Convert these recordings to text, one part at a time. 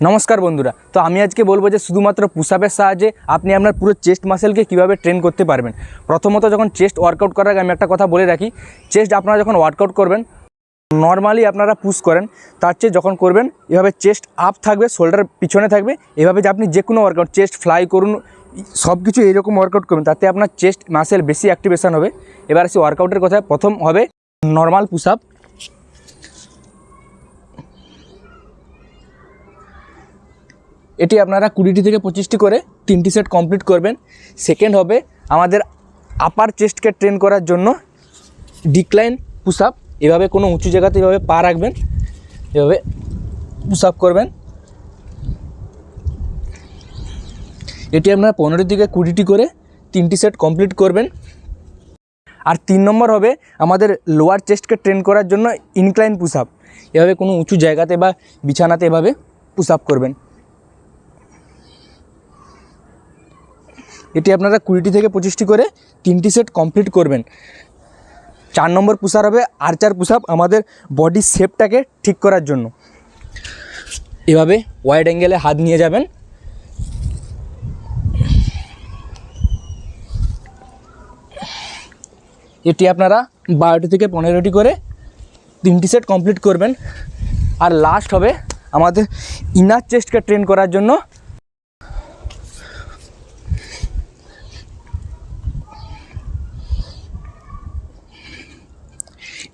নমস্কার বন্ধুরা, তো আমি আজকে বলব যে শুধুমাত্র পুশআপের সাহায্যে আপনি আপনার পুরো চেস্ট মাসেলকে কীভাবে ট্রেন করতে পারবেন। প্রথমত যখন চেস্ট ওয়ার্কআউট করার আগে আমি একটা কথা বলে রাখি, চেস্ট আপনারা যখন ওয়ার্কআউট করবেন নর্মালি আপনারা পুশ করেন, তার চেয়ে যখন করবেন, এভাবে চেস্ট আপ থাকবে শোল্ডার পিছনে থাকবে, এভাবে যে আপনি যে কোনো ওয়ার্কআউট চেস্ট ফ্লাই করুন সব কিছু এইরকম ওয়ার্কআউট করবেন, তাতে আপনার চেস্ট মাসেল বেশি অ্যাক্টিভেশন হবে। এবার আসি ওয়ার্কআউটের কথা প্রথম হবে নর্মাল পুশ আপ এটি আপনারা কুড়িটি থেকে পঁচিশটি করে তিনটি সেট কমপ্লিট করবেন। সেকেন্ড হবে আমাদের আপার চেস্টকে ট্রেন করার জন্য ডিক্লাইন পুশ আপ এভাবে কোনো উঁচু জায়গাতে এভাবে পা রাখবেন, এভাবে পুশ আপ করবেন। এটি আপনারা পনেরো থেকে কুড়িটি করে তিনটি সেট কমপ্লিট করবেন। আর তিন নম্বর হবে আমাদের লোয়ার চেস্টকে ট্রেন করার জন্য ইনক্লাইন পুশ আপ এভাবে কোনো উঁচু জায়গাতে বা বিছানাতে এভাবে পুশ আপ করবেন। এটি আপনারা কুড়িটি থেকে পঁচিশটি করে তিনটি সেট কমপ্লিট করবেন। চার নম্বর পুষার হবে আর্চার পুষাপ আমাদের বডির শেপটাকে ঠিক করার জন্য। এভাবে ওয়াইড অ্যাঙ্গেলে হাত নিয়ে যাবেন। এটি আপনারা বারোটি থেকে পনেরোটি করে তিনটি সেট কমপ্লিট করবেন। আর লাস্ট হবে আমাদের ইনার চেস্টকে ট্রেন করার জন্য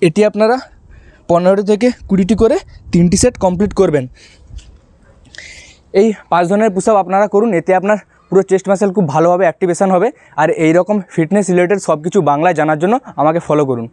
এটি আপনারা পনেরো থেকে কুড়িটি করে তিনটি সেট কমপ্লিট করবেন। এই পাঁচ ধরনের পুশ আপনারা করুন, এতে আপনার পুরো চেস্ট মাসেল খুব ভালোভাবে অ্যাক্টিভেশন হবে, আর এই রকম ফিটনেস রিলেটেড সব কিছু বাংলায় জানার জন্য আমাকে ফলো করুন।